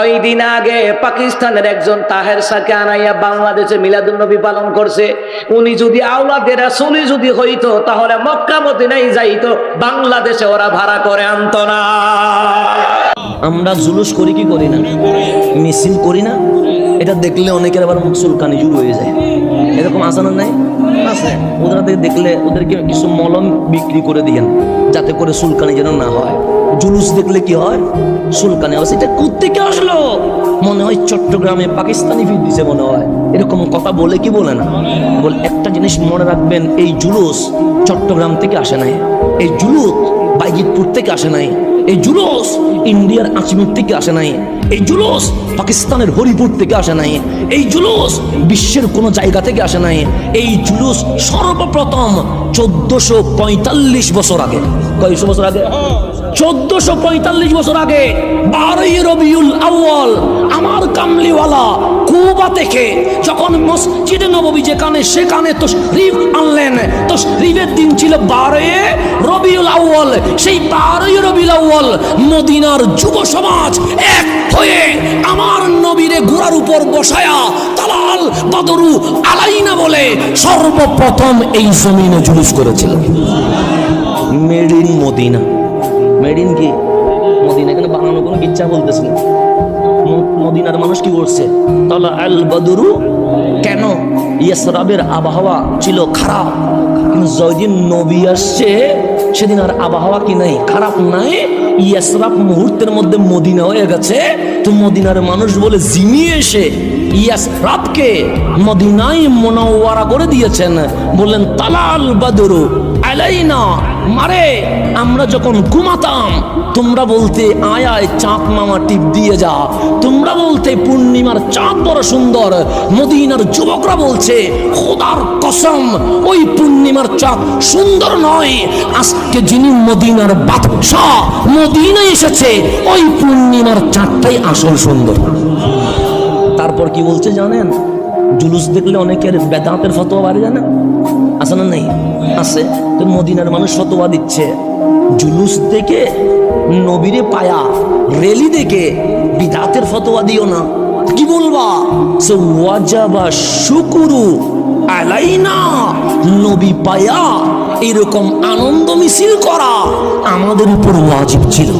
ওই দিন আগে পাকিস্তানের একজন তাহের সাকে আনাইয়া বাংলাদেশে মিলাদুল নবী পালন করছে। উনি যদি আওলাদের রাসূলই যদি হইতো তাহলে মক্কা মদিনায় যাইতো বাংলাদেশে ওরা ভাড়া করে আনতো না। আমরা জুলুস করি কি করি না? মিছিল করি না? এটা দেখলে অনেকের আবার চুলকানি শুরু হয়ে যায়। এরকম আসানো নাই? আছে। ওদের দেখলে ওদেরকে কিছু মলম বিক্রি করে দিয়েন যাতে করে সুলকানি যেন না হয়। জুলুস দেখলে কি হয়? সুলকানে এটা সেটা কোথেকে আসলো? মনে হয় চট্টগ্রামে পাকিস্তানি ফিল দিছে মনে হয়। এরকম কথা বলে কি বলে না? বল, একটা জিনিস মনে রাখবেন, এই জুলুস চট্টগ্রাম থেকে আসে নাই। এই জুলুস বাইজিতপুর থেকে আসে নাই। এই জুলুস ইন্ডিয়ার আজমির থেকে আসে নাই। এই জুলুস পাকিস্তানের হরিপুর থেকে আসে নাই। এই জুলুস বিশ্বের কোনো জায়গা থেকে আসে নাই। এই জুলুস সর্বপ্রথম চোদ্দশো পঁয়তাল্লিশ বছর আগে। কয়শো বছর আগে? চোদ্দশো পঁয়তাল্লিশ বছর আগে, বারোই রবিউল আউ্য়াল, আমার কামলিওয়ালা থেকে যখন মসজিদে নববী যেখানে সেখানে তশরিফ আনলেন। তো তশরিফের দিন ছিল বারোই রবিউল আউ্য়াল। সেই বারোই রবিউল আউ্য়াল মদিনার যুব সমাজ এক হয়ে আমার নবীরে ঘোড়ার উপর বসায়া তালাল বদরু আলাইনা বলে সর্বপ্রথম এই জমিনে জুলুস করেছিল। Made in Medina. Made in কি? মদিনা এখানে বানানো কোনো ইচ্ছা বলতেছে না। করছে। তালা আল বদরু কেন ইয়াসরাবের আবহাওয়া ছিল খারাপ। যেদিন নবী আসছে, সেদিন আর আবহাওয়া কি নাই? খারাপ নাই। ইয়াসরাব মুহূর্তের মধ্যে মদিনা হয়ে গেছে। তো মদিনার মানুষ বলে জিমিয়ে এসে ইয়াসরাবকে মদিনায় মনোয়ারা করে দিয়েছেন। বললেন তালাল বাদরু আলাইনা, মারে, আমরা যখন ঘুমাতাম, তোমরা বলতে আয় আয়, চাঁদ মামা টিপ দিয়ে যা। তোমরা বলতে পূর্ণিমার চাঁদ বড় সুন্দর। মদিনার যুবকরা বলছে, খোদার কসম, ওই পূর্ণিমার চাঁদ সুন্দর নয়। আজকে যিনি মদিনার বাদশাহ, মদিনায় এসেছে, ওই পূর্ণিমার চাঁদটাই আসল সুন্দর। তারপর কি বলছে জানেন? জুলুস দেখলে অনেকের বেদান্তের ফতোয়া বাড়ি, জানেন? আছে না নেই? আছে। তো মদিনার মানুষ ফতোয়া দিচ্ছে। জুলুস দেখে নবীরে পায়া, রেলি দেখে বিদাতের ফতোয়া দিও না। কি বলবা? সে ওয়াজাবা শুকুরু আলাইনা। নবী পায়া এরকম আনন্দ মিছিল করা আমাদের উপর ওয়াজিব ছিল।